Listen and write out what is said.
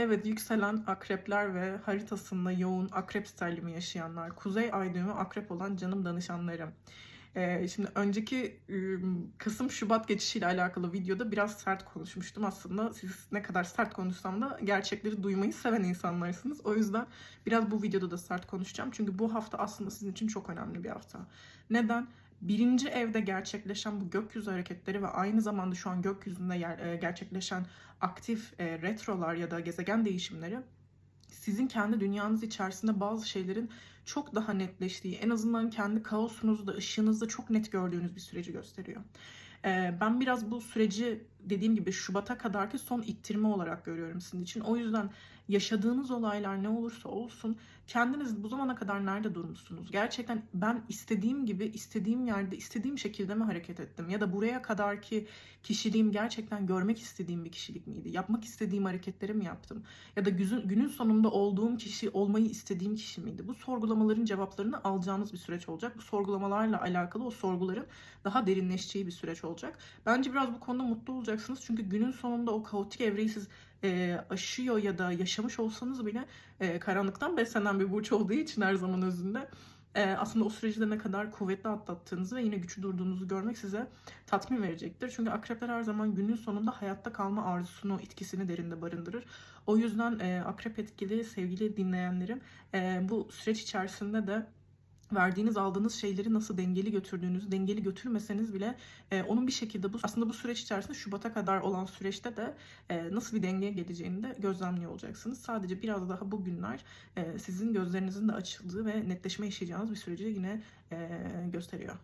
Evet, yükselen akrepler ve haritasında yoğun akrep sterlimi yaşayanlar, kuzey ay düğümü akrep olan canım danışanlarım. Ee, şimdi önceki ım, Kasım-Şubat geçişiyle alakalı videoda biraz sert konuşmuştum. Aslında siz ne kadar sert konuşsam da gerçekleri duymayı seven insanlarsınız. O yüzden biraz bu videoda da sert konuşacağım. Çünkü bu hafta aslında sizin için çok önemli bir hafta. Neden? Birinci evde gerçekleşen bu gökyüzü hareketleri ve aynı zamanda şu an gökyüzünde yer- e, gerçekleşen aktif e, retrolar ya da gezegen değişimleri sizin kendi dünyanız içerisinde bazı şeylerin çok daha netleştiği, en azından kendi kaosunuzda, ışığınızda çok net gördüğünüz bir süreci gösteriyor. Ee, ben biraz bu süreci dediğim gibi Şubat'a kadarki son ittirme olarak görüyorum sizin için. O yüzden yaşadığınız olaylar ne olursa olsun kendiniz bu zamana kadar nerede durmuşsunuz? Gerçekten ben istediğim gibi, istediğim yerde, istediğim şekilde mi hareket ettim? Ya da buraya kadarki kişiliğim gerçekten görmek istediğim bir kişilik miydi? Yapmak istediğim hareketleri mi yaptım? Ya da günün, sonunda olduğum kişi, olmayı istediğim kişi miydi? Bu sorgulamaların cevaplarını alacağınız bir süreç olacak. Bu sorgulamalarla alakalı o sorguların daha derinleşeceği bir süreç olacak. Bence biraz bu konuda mutlu olacaksınız. Çünkü günün sonunda o kaotik evreyi siz e, aşıyor ya da yaşamış olsanız bile e, karanlıktan beslenen bir burç olduğu için her zaman özünde e, aslında o süreci de ne kadar kuvvetli atlattığınızı ve yine güçlü durduğunuzu görmek size tatmin verecektir. Çünkü akrepler her zaman günün sonunda hayatta kalma arzusunu, etkisini derinde barındırır. O yüzden e, akrep etkili sevgili dinleyenlerim e, bu süreç içerisinde de verdiğiniz aldığınız şeyleri nasıl dengeli götürdüğünüzü dengeli götürmeseniz bile e, onun bir şekilde bu aslında bu süreç içerisinde Şubat'a kadar olan süreçte de e, nasıl bir dengeye geleceğini de gözlemliyor olacaksınız. Sadece biraz daha bu günler e, sizin gözlerinizin de açıldığı ve netleşme yaşayacağınız bir süreci yine e, gösteriyor.